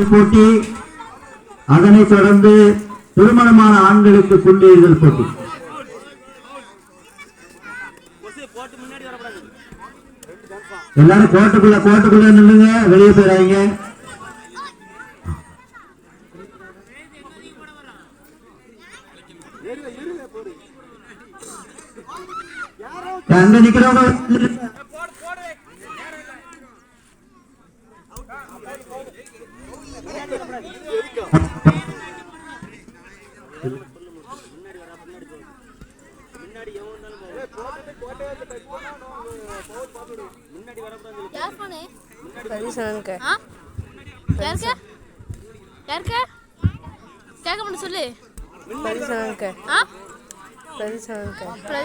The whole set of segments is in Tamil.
போட்டி அதனைத் தொடர்ந்து திருமணமான ஆண்களுக்கு குண்டெறிதல் போட்டி. எல்லாரும் கோட்டுக்குள்ள கோட்டுக்குள்ள நில்லுங்க வெளியே போயிடாதீங்க. அங்க நிக்கிறவங்க கேட்க மாட்டேன்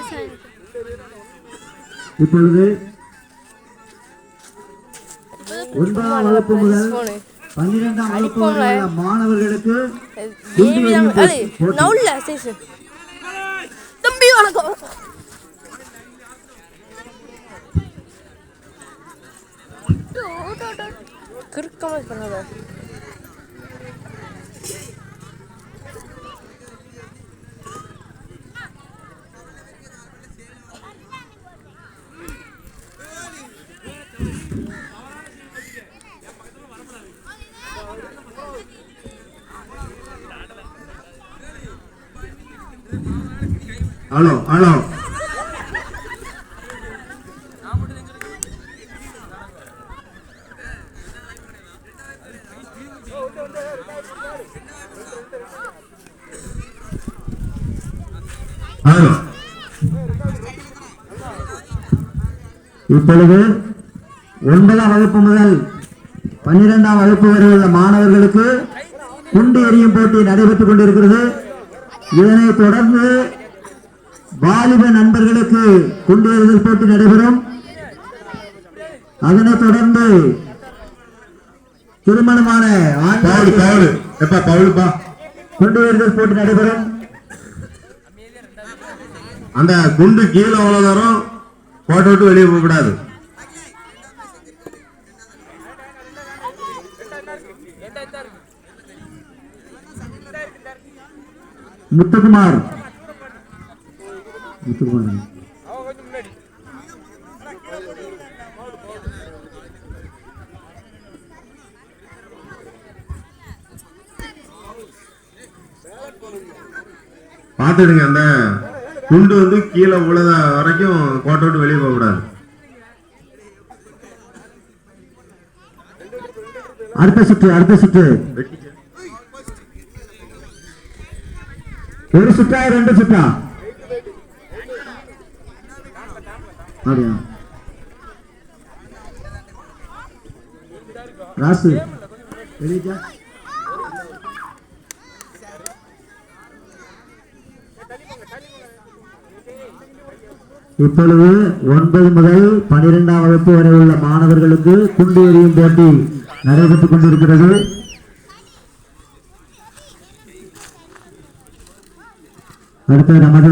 சொல்லு. இப்பொழுது ஒன்பதாம் வகுப்பு முதல் போனு பன்னிரெண்டாம் வகுப்பு மாணவர்களுக்கு தம்பி வணக்கம். கிறுக்கமா பண்ணாத ஹலோ ஹலோ இப்பொழுது ஒன்பதாம் வகுப்பு முதல் பன்னிரெண்டாம் வகுப்பு வரை உள்ள மாணவர்களுக்கு குண்டு எறியும் போட்டி நடைபெற்றுக் கொண்டிருக்கிறது இதனைத் தொடர்ந்து வாலிப நண்பர்களுக்கு குண்டு எறிதல் போட்டி நடைபெறும். அதனைத் தொடர்ந்து திருமணமான போட்டி நடைபெறும். அந்த குண்டு கீழே அவ்வளவு தூரம் போட்டு விட்டு வெளியே போக கூடாது. முத்துக்குமார் முத்துக்குமார் பார்த்துடுங்க அந்த குண்டு வந்து கீழே உள்ளத வரைக்கும் கோட்டை விட்டு வெளியே போகக்கூடாது. அடுத்த சுற்று அடுத்த சுற்று. ஒரு சுற்றா ரெண்டு சுற்றா? அப்படியா ராசு வெளியா இப்பொழுது ஒன்பது முதல் பனிரெண்டாம் வகுப்பு வரை உள்ள மாணவர்களுக்கு குண்டு எறியும் போட்டி நடைபெற்றுக் கொண்டிருக்கிறது. அடுத்த நமது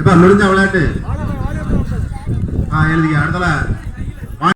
எப்பா முடிஞ்ச விளையாட்டு. ஆ எழுதிக்க அடுத்தல